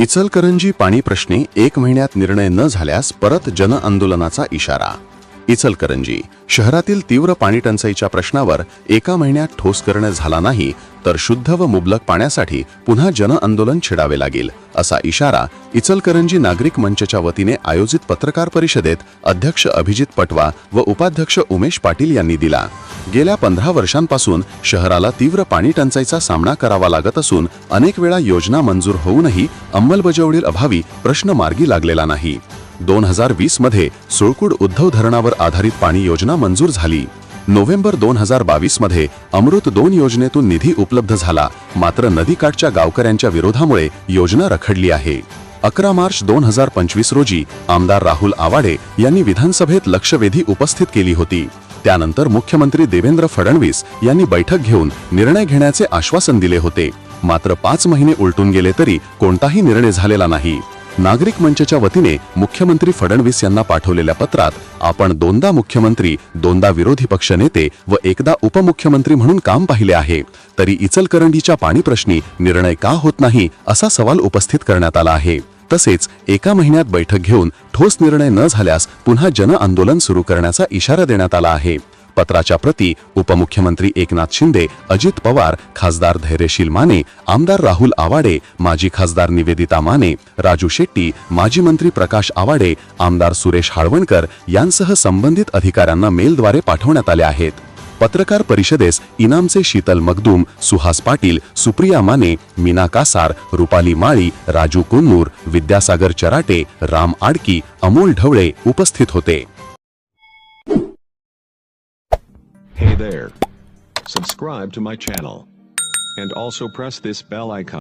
इचलकरंजी पाणी प्रश्नी एक महिन्यात निर्णय न झाल्यास परत जनआंदोलनाचा इशारा. इचलकरंजी शहरातील तीव्र पाणी टंचाईच्या प्रश्नावर एका महिन्यात ठोस करणे झाला नाही तर शुद्ध व मुबलक पाण्यासाठी पुन्हा जनआंदोलन छेडावे लागेल असा इशारा इचलकरंजी नागरिक मंचच्या वतीने आयोजित पत्रकार परिषदेत अध्यक्ष अभिजित पटवा व उपाध्यक्ष उमेश पाटील यांनी दिला. गेल्या पंधरा वर्षांपासून शहराला तीव्र पाणी टंचाईचा सामना करावा लागत असून अनेक वेळा योजना मंजूर होऊनही अंमलबजावणी अभावी प्रश्न मार्गी लागलेला नाही. दोन हजार वीसमध्ये सुळकुड उद्धव धरणावर आधारित पाणी योजना मंजूर झाली. नोव्हेंबर दोन हजार बावीसमध्ये अमृत दोन योजनेतून निधी उपलब्ध झाला. मात्र नदीकाठच्या गावकऱ्यांच्या विरोधामुळे योजना रखडली आहे. अकरा मार्च दोन हजार पंचवीस रोजी आमदार राहुल आवाडे यांनी विधानसभेत लक्षवेधी उपस्थित केली होती. त्यानंतर मुख्यमंत्री देवेंद्र फडणवीस यांनी बैठक घेऊन निर्णय घेण्याचे आश्वासन दिले होते. मात्र पाच महिने उलटून गेले तरी कोणताही निर्णय झालेला नाही. नागरिक मंचच्या वतीने मुख्यमंत्री फडणवीस यांना पाठवलेल्या पत्रात आपण दोनदा मुख्यमंत्री दोनदा विरोधी पक्ष नेते व एकदा उपमुख्यमंत्री म्हणून काम पाहिले आहे. तरी इचलकरंडीच्या पाणीप्रश्नी निर्णय का होत नाही असा सवाल उपस्थित करण्यात आला आहे. तसेच एका महिन्यात बैठक घेऊन ठोस निर्णय न झाल्यास पुन्हा जनआंदोलन सुरू करण्याचा इशारा देण्यात आला आहे. पत्राच्या प्रती उपमुख्यमंत्री एकनाथ शिंदे अजित पवार खासदार धैर्यशील माने आमदार राहुल आवाडे माजी खासदार निवेदिता माने राजू शेट्टी माजी मंत्री प्रकाश आवाडे आमदार सुरेश हाळवणकर यांसह संबंधित अधिकाऱ्यांना मेलद्वारे पाठवण्यात आले आहेत. पत्रकार परिषदेस इनामचे शीतल मगदूम सुहास पाटील सुप्रिया माने मीना कासार रुपाली माळी राजू कुन्नूर विद्यासागर चराटे राम आडकी अमोल ढवळे उपस्थित होते Hey there. Subscribe to my channel. And also press this bell icon.